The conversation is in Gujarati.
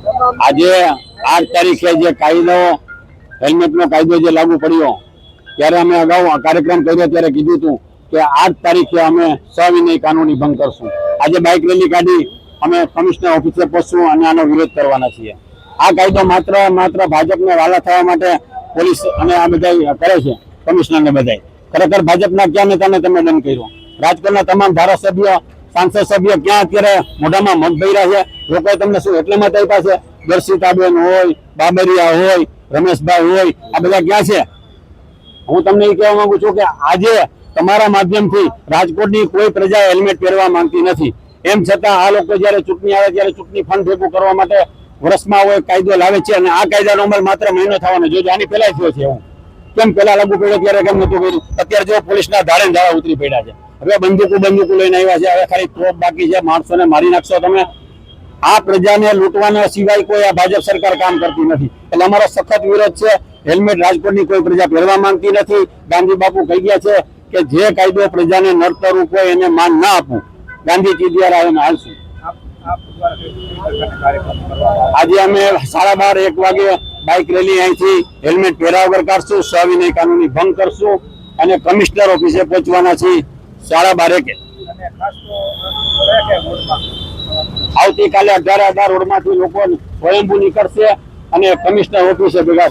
આજે આઠ તારીખે જે કાયદો, હેલ્મેટનો કાયદો જે લાગુ પડ્યો, ત્યારે અમે અગાઉ કાર્યક્રમ કર્યો, ત્યારે કીધું હતું કે આઠ તારીખે અમે સવિનય કાનૂની ભંગ કરશું. આજે બાઇક રેલી કાઢી અમે કમિશનર ઓફિસે પહોંચશું અને આનો વિરોધ કરવાના છીએ. આ કાયદો માત્ર માત્ર ભાજપને વાલા થવા માટે પોલીસ અને આ બધા કરે છે કમિશનરને બધાય. ખરેખર ભાજપના ક્યાં નેતાને તમે દંડ કર્યો? રાજકોટના તમામ ધારાસભ્ય સાંસદ સભ્ય ક્યાં અત્યારે મોઢામાં મત ભર્યા છે? લોકોએ તમને શું એટલે મત આપ્યા છે? દર્શિતાબેન હોય, બાબરિયા હોય, રમેશભાઈ હોય, આ બધા ક્યાં છે? હું તમને એ કહેવા માંગુ છું કે આજે તમારા માધ્યમથી રાજકોટની કોઈ પ્રજા હેલ્મેટ પહેરવા માંગતી નથી. એમ છતાં આ લોકો જ્યારે ચૂંટણી આવે ત્યારે ચૂંટણી ફંડ ભેગું કરવા માટે વર્ષમાં હોય કાયદો લાવે છે અને આ કાયદાનો અમલ માત્ર મહિનો થવાનો જોજો આની પહેલા થયો છે હું કેમ પેલા લાગુ પડ્યો? ત્યારે કેમ નતું કર્યું? અત્યારે જો પોલીસના ધાડે ધારા ઉતરી પડ્યા છે. હવે બંદૂકો બંદૂકો લઈને આવ્યા છે. હવે ખાલી તોપ બાકી છે. માણસોને મારી નાખશો તમે. આ પ્રજાને લૂંટવાના સિવાય કોઈ આ ભાજપ સરકાર કામ કરતી નથી. એટલે અમારો સખત વિરોધ છે. હેલ્મેટ રાજકોટની કોઈ પ્રજા પહેરવા માંગતી નથી. ગાંધી બાપુ કહી ગયા છે કે જે કાયદો પ્રજાને નડતર હોય એને માન ના આપવું ગાંધીજી દ્વારા અમે હાલશું. આજે અમે સાડા બાર એક વાગે બાઇક રેલી અહીંથી હેલ્મેટ પહેર્યા વગર કાઢશું. સવિનય કાનૂની ભંગ કરશું અને કમિશનર ઓફિસે પહોંચવાના છીએ. સાડા બાર એકે. આવતીકાલે અઢાર અઢાર રોડમાંથી લોકો સ્વયંભૂ નીકળશે અને કમિશનર ઓફિસે ભેગા